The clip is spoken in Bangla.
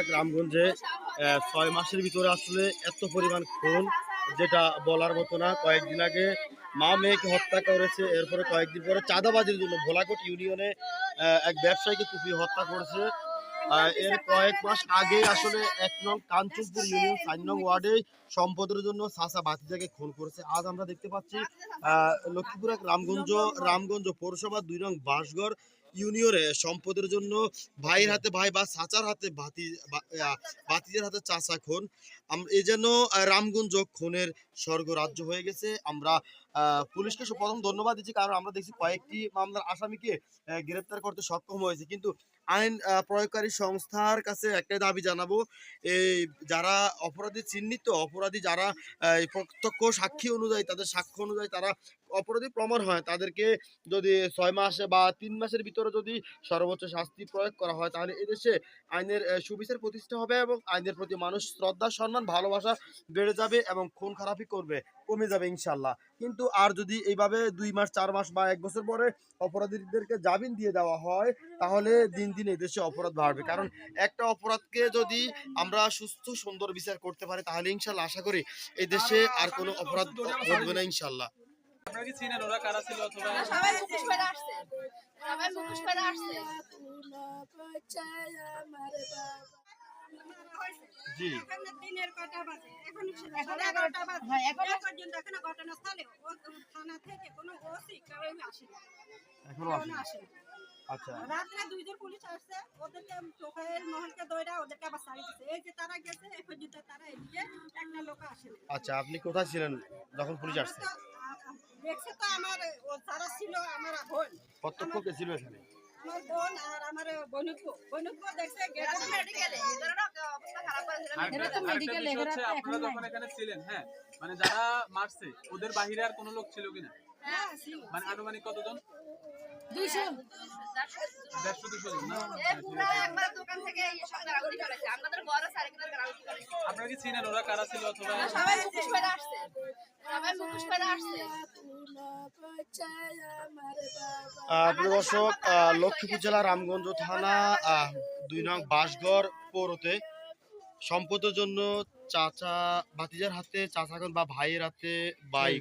গ্রামগঞ্জে ছয় মাসের ভিতরে আসলে এত পরিমাণ খুন যেটা বলার মতো না। কয়েকদিন আগে মা মেয়েকে হত্যা করেছে এরপরে কয়েকদিন পরে চাঁদাবাজির জন্য ভোলাকোট ইউনিয়নে এক ব্যবসায়ীকে কুপিয়ে হত্যা করেছে। এর কয়েক মাস আগে আসলে এক নং কাঞ্চনপুর ইউনিয়ন চার নং ওয়ার্ডে সম্পদের জন্য সাসা বাতিজাকে খুন করেছে। আজ আমরা দেখতে পাচ্ছি আহ, লক্ষ্মীপুর এক রামগঞ্জ রামগঞ্জ পৌরসভা দুই নং বাঁশগড় ইউনিয়নে সম্পদের জন্য ভাইয়ের হাতে ভাই বা চাচার হাতে বাতি বা- হাতে চাচা খুন। এই যেন রামগঞ্জ খুনের স্বর্গ রাজ্য হয়ে গেছে। আমরা পুলিশকে প্রথম ধন্যবাদ দিচ্ছি, কারণ আমরা দেখছি কয়েকটি মামলার আসামিকে গ্রেপ্তার করতে সক্ষম হয়েছে। কিন্তু আইন প্রয়োগকারী সংস্থার কাছে একটাই দাবি জানাব, এই যারা অপরাধী চিহ্নিত, অপরাধী যারা প্রত্যক্ষ সাক্ষী অনুযায়ী, তাদের সাক্ষ্য অনুযায়ী তারা অপরাধী প্রমাণ হয়। তাদেরকে যদি ছয় মাস বা তিন মাসের ভিতরে যদি সর্বোচ্চ শাস্তি প্রয়োগ করা হয়, তাহলে এদেশে আইনের সুবিচার প্রতিষ্ঠা হবে এবং আইনের প্রতি মানুষ শ্রদ্ধা, সম্মান, ভালোবাসা বেড়ে যাবে এবং খুন খারাপি করবে, কমে যাবে ইনশাল্লাহ। কিন্তু আর যদি এইভাবে দুই মাস, চার মাস বা এক বছর পরে অপরাধীদেরকে জামিন দিয়ে দেওয়া হয়, তাহলে দিন দিন এদেশে অপরাধ বাড়বে। কারণ একটা অপরাধকে যদি আমরা সুস্থ, সুন্দর বিচার করতে পারি, তাহলে ইনশাল্লাহ আশা করি এই দেশে আর কোনো অপরাধ ঘটবে না ইনশাল্লাহ। আপনারা কি চিনেন? ওরা কারা ছিল অথবা সবাই মুখোশ পরে আসছে। সবাই মুখোশ পরে আসছে। জি। এখানে দিনের কটা বাজে। এখন এখন সাড়ে এগারোটা এগারোটা বাজে। হ্যাঁ, এখন- এখন পর্যন্ত এখানে ঘটনাস্থলে থানা থেকে কোনো ওসি কেউ আসে এখনও আসেনি। আচ্ছা। রাত্রে দুইজন পুলিশ আসছে। ওদেরকে চোখের মহলকে ওদেরকে আবার ছাড়ি দিচ্ছে এই যে তারা গেছে এই পর্যন্ত তারা এদিকে একটা লোক আসে আচ্ছা আপনি কোথায় ছিলেন যখন পুলিশ আসছে? দেখছে তো আমার ও যারা ছিল আমার বোন। প্রত্যক্ষ কে ছিল এখানে? আমার বোন আর আমার দেখছে মেডিকেলে। এদেরও অবস্থা খারাপ হয়েছিল আরেকটা তো আরেকটা মেডিকেল বিষয় হচ্ছে এরা তো আপনারা যখন এখানে ছিলেন হ্যাঁ মানে যারা মারছে ওদের বাহিরে আর কোনো লোক ছিল কিনা? হ্যাঁ মানে আনুমানিক কতজন? দুইশো। দেড়শো দুশো জন না? পুরো একবার দোকান থেকে সব গাড়াগুড়ি ফেলেছে আমাদের আপনারা কি চিনেন ওরা কারা ছিল অথবা সবাই মুখোশ পরে আসছে। সবাই মুখোশ পরে আসছে। আহ, প্রিয় দর্শক লক্ষ্মীপুর জেলা রামগঞ্জ থানা আহ, দুই নং বাসগড় পৌরতে সম্পদের জন্য চাচা ভাতিজার হাতে চাচাগণ বা ভাইয়ের হাতে বাইক